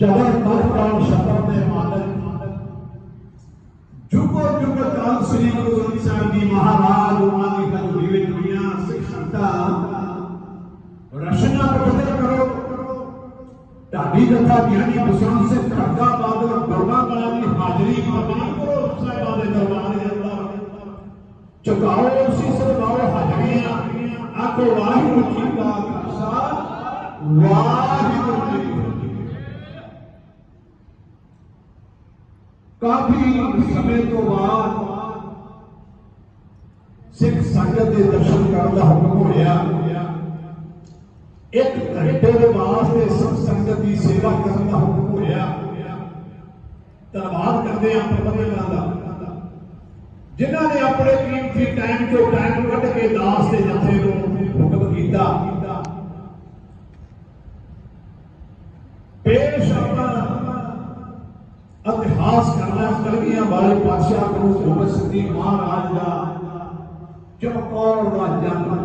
چلر تر کام شطر نے مالک۔ جگو جگو کام سری کو انسان دی مہاراج مانی کا جو دیوے دنیا سکھتا رشنا پتہ کرو۔ تابی دفعہ یعنی مسلم سے کھڑا بادر برما بنا کی حاضری قبول کرو۔ صاحب دربار اللہ چکاؤ، اسی سے باو حاضریاں۔ آنکھوں واحد کی کا کاشا واحد کی ਕਾਫੀ ਸਮੇਂ ਤੋਂ ਬਾਅਦ ਸਿੱਖ ਸੰਗਤ ਦੇ ਦਰਸ਼ਨ ਕਰਨ ਦਾ ਹੁਕਮ ਹੋਇਆ। ਇੱਕ ਘੰਟੇ ਦੇ ਵਾਸਤੇ ਸਿੱਖ ਸੰਗਤ ਦੀ ਸੇਵਾ ਕਰਨ ਦਾ ਹੁਕਮ ਹੋਇਆ। ਧੰਨਵਾਦ ਕਰਦੇ ਹਾਂ ਪ੍ਰਬੰਧਕਾਂ ਦਾ। ਜਿਨ੍ਹਾਂ ਨੇ ਆਪਣੇ ਕੀਮਤੀ ਟਾਈਮ ਚੋਂ ਟਾਈਮ ਕੱਢ ਕੇ ਦਾਸ ਦੇ ਜਥੇ ਨੂੰ ਹੁਕਮ ਕੀਤਾ। ਪੇਸ਼ ਆਪਣਾ ਇਤਿਹਾਸ خاص کرنا کلمیاں والے بادشاہ کو محمد صدیق مہاراج دا چمکور دا جانا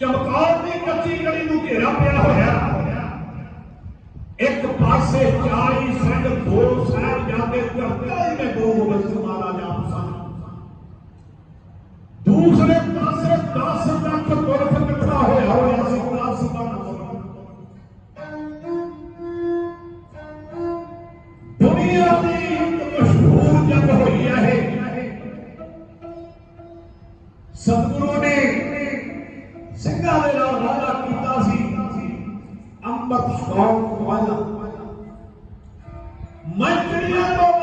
چمکار دی کچی گلی نو گھیرا پیا ہویا۔ ایک پاسے 40 سن ਦੁਨੀਆ ਦੀ ਇੱਕ ਮਸ਼ਹੂਰ ਜੰਗ ਹੋਈ ਹੈ ਇਹ ਸਤਿਗੁਰੂ ਨੇ ਸਿੰਘਾਂ ਦੇ ਨਾਲ ਵਾਅਦਾ ਕੀਤਾ ਸੀ ਅੰਮ੍ਰਿਤ ਛਕਾਉਣ ਵਾਲਾ ਮੈਂ ਚਿੜੀਆਂ ਤੋਂ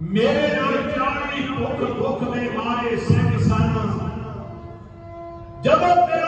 میرے نال میں مارے سنگ سانا۔ جب تیرے